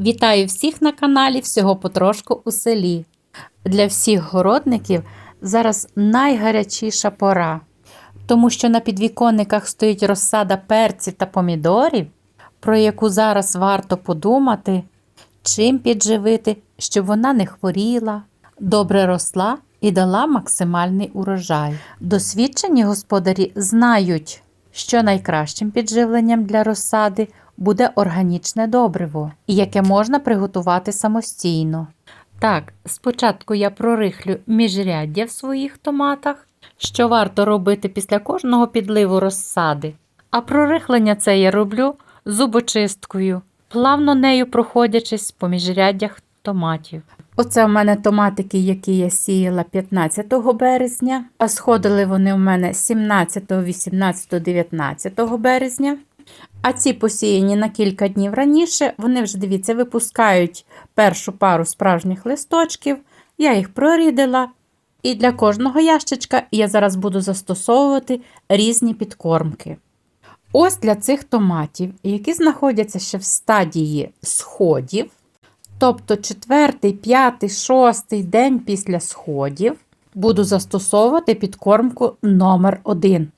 Вітаю всіх на каналі Всього потрошку у селі. Для всіх городників зараз найгарячіша пора, тому що на підвіконниках стоїть розсада перців та помідорів, про яку зараз варто подумати, чим підживити, щоб вона не хворіла, добре росла і дала максимальний урожай. Досвідчені господарі знають, що найкращим підживленням для розсади буде органічне добриво, яке можна приготувати самостійно. Так, спочатку я прорихлю міжряддя в своїх томатах, що варто робити після кожного підливу розсади. А прорихлення це я роблю зубочисткою, плавно нею проходячись по міжряддях томатів. Оце в мене томатики, які я сіяла 15 березня, а сходили вони в мене 17, 18, 19 березня. А ці посіяні на кілька днів раніше, вони вже, дивіться, випускають першу пару справжніх листочків. Я їх прорідила. І для кожного ящичка я зараз буду застосовувати різні підкормки. Ось для цих томатів, які знаходяться ще в стадії сходів, тобто 4, 5, 6 день після сходів, буду застосовувати підкормку номер 1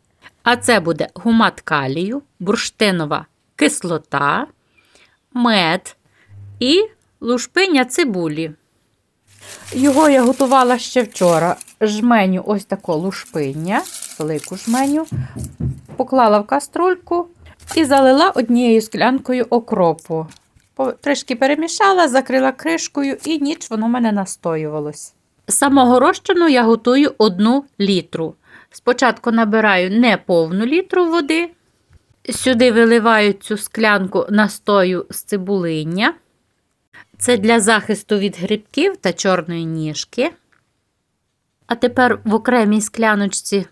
А це буде гумат калію, бурштинова кислота, мед і лушпиня цибулі. Його я готувала ще вчора. Жменю ось таку лушпиня, велику жменю, поклала в каструльку і залила однією склянкою окропу. Трішки перемішала, закрила кришкою і ніч воно в мене настоювалось. Самого розчину я готую одну літру. Спочатку набираю не повну літру води. Сюди виливаю цю склянку настою з цибулиння. Це для захисту від грибків та чорної ніжки. А тепер в окремій скляночці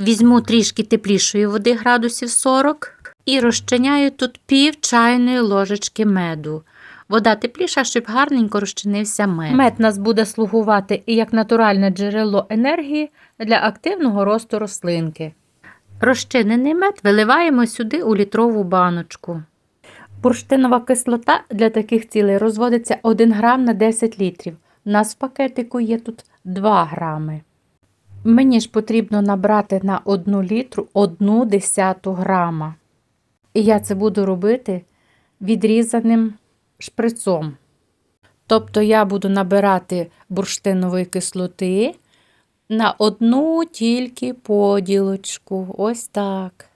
візьму трішки теплішої води градусів 40 і розчиняю тут пів чайної ложечки меду. Вода тепліша, щоб гарненько розчинився мед. Мед нас буде слугувати і як натуральне джерело енергії для активного росту рослинки. Розчинений мед виливаємо сюди у літрову баночку. Бурштинова кислота для таких цілей розводиться 1 грам на 10 літрів. У нас в пакетику є тут 2 грами. Мені ж потрібно набрати на 1 літру 1 десяту грама. І я це буду робити відрізаним шприцом. Тобто я буду набирати бурштинової кислоти на одну тільки поділочку. Ось так.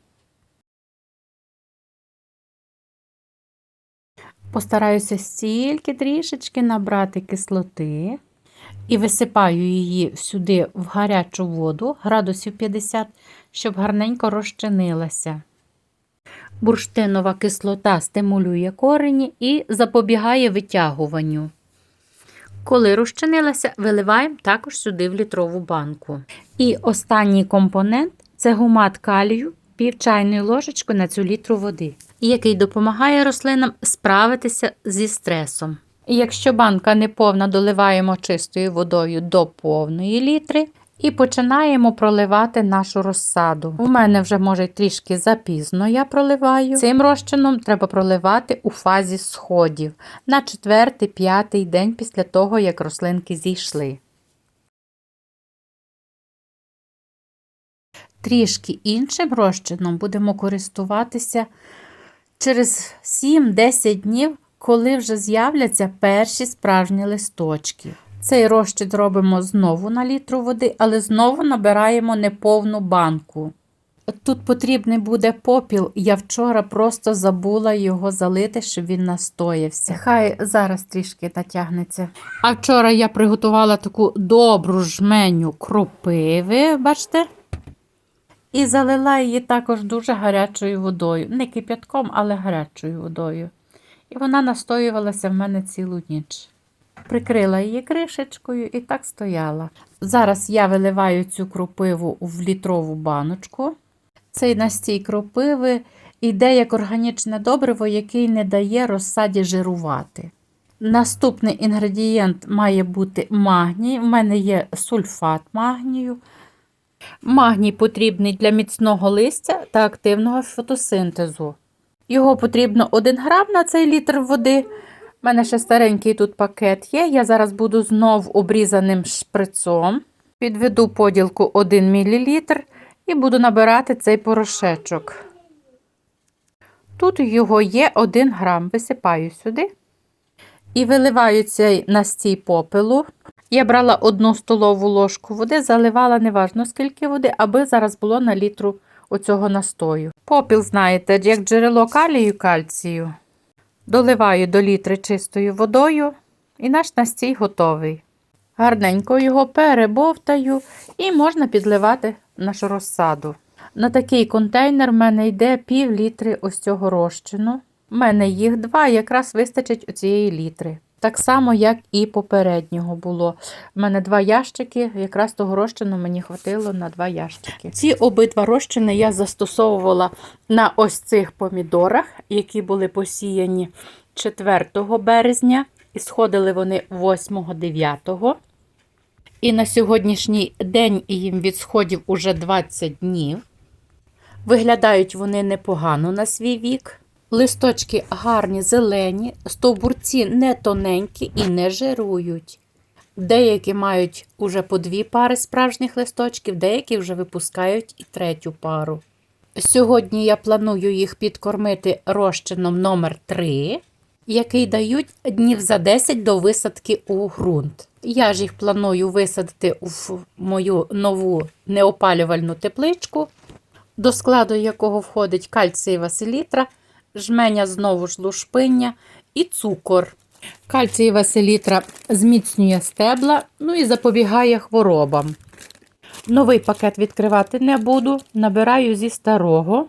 Постараюся стільки трішечки набрати кислоти і висипаю її сюди в гарячу воду градусів 50, щоб гарненько розчинилася. Бурштинова кислота стимулює корені і запобігає витягуванню. Коли розчинилася, виливаємо також сюди в літрову банку. І останній компонент це гумат калію, пів чайної ложечки на цю літру води, який допомагає рослинам справитися зі стресом. Якщо банка не повна, доливаємо чистою водою до повної літри і починаємо проливати нашу розсаду. У мене вже може трішки запізно я проливаю. Цим розчином треба проливати у фазі сходів на 4-5 день після того, як рослинки зійшли. Трішки іншим розчином будемо користуватися через 7-10 днів, коли вже з'являться перші справжні листочки. Цей розчин робимо знову на літру води, але знову набираємо неповну банку. Тут потрібний буде попіл, я вчора просто забула його залити, щоб він настоявся. Хай зараз трішки натягнеться. А вчора я приготувала таку добру жменю кропиви, бачите? І залила її також дуже гарячою водою. Не кип'ятком, але гарячою водою. І вона настоювалася в мене цілу ніч. Прикрила її кришечкою і так стояла. Зараз я виливаю цю кропиву в літрову баночку. Цей настій кропиви йде як органічне добриво, який не дає розсаді жирувати. Наступний інгредієнт має бути магній. У мене є сульфат магнію. Магній потрібний для міцного листя та активного фотосинтезу. Його потрібно 1 грам на цей літр води. У мене ще старенький тут пакет є. Я зараз буду знов обрізаним шприцом. Підведу поділку 1 мл і буду набирати цей порошечок. Тут його є 1 грам. Висипаю сюди. І виливаю цей настій попелу. Я брала одну столову ложку води, заливала неважно скільки води, аби зараз було на літру оцього настою. Попіл, знаєте, як джерело калію кальцію. Доливаю до літри чистою водою, і наш настій готовий. Гарненько його перебовтаю і можна підливати нашу розсаду. На такий контейнер в мене йде пів літри ось цього розчину. У мене їх два, якраз вистачить оцієї літри. Так само, як і попереднього було. У мене два ящики, якраз того розчину мені хватило на два ящики. Ці обидва розчини я застосовувала на ось цих помідорах, які були посіяні 4 березня, і сходили вони 8-9. І на сьогоднішній день їм від сходів уже 20 днів. Виглядають вони непогано на свій вік. Листочки гарні, зелені, стовбурці не тоненькі і не жирують. Деякі мають уже по дві пари справжніх листочків, деякі вже випускають і третю пару. Сьогодні я планую їх підкормити розчином номер 3 який дають днів за 10 до висадки у ґрунт. Я ж їх планую висадити в мою нову неопалювальну тепличку, до складу якого входить кальцієва селітра, жменя знову ж лушпиння і цукор. Кальцієва селітра зміцнює стебла, ну і запобігає хворобам. Новий пакет відкривати не буду, набираю зі старого.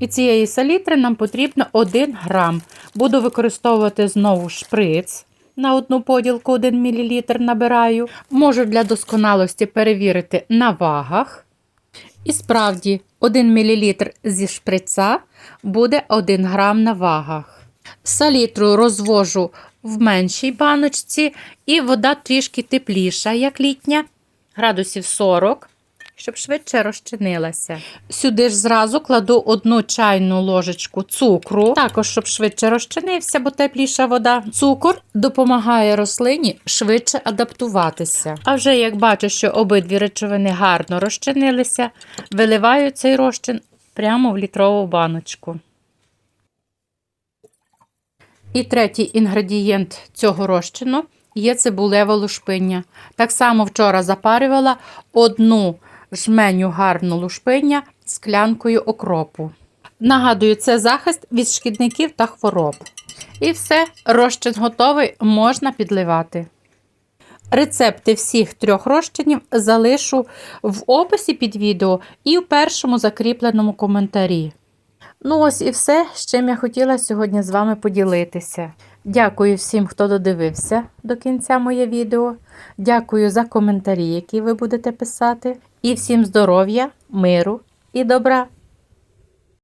І цієї селітри нам потрібно 1 грам. Буду використовувати знову шприц. На одну поділку 1 мл набираю. Можу для досконалості перевірити на вагах. І справді, 1 мл зі шприца буде 1 грам на вагах. Салітру розвожу в меншій баночці, і вода трішки тепліша, як літня, градусів 40, щоб швидше розчинилася. Сюди ж зразу кладу одну чайну ложечку цукру, також щоб швидше розчинився, бо тепліша вода. Цукор допомагає рослині швидше адаптуватися. А вже як бачу, що обидві речовини гарно розчинилися, виливаю цей розчин прямо в літрову баночку. І третій інгредієнт цього розчину є цибулеве лушпиння. Так само вчора запарювала одну жменю гарну лушпиння склянкою окропу. Нагадую, це захист від шкідників та хвороб. І все, розчин готовий, можна підливати. Рецепти всіх трьох розчинів залишу в описі під відео і в першому закріпленому коментарі. Ну, ось і все, з чим я хотіла сьогодні з вами поділитися. Дякую всім, хто додивився до кінця моє відео. Дякую за коментарі, які ви будете писати. І всім здоров'я, миру і добра!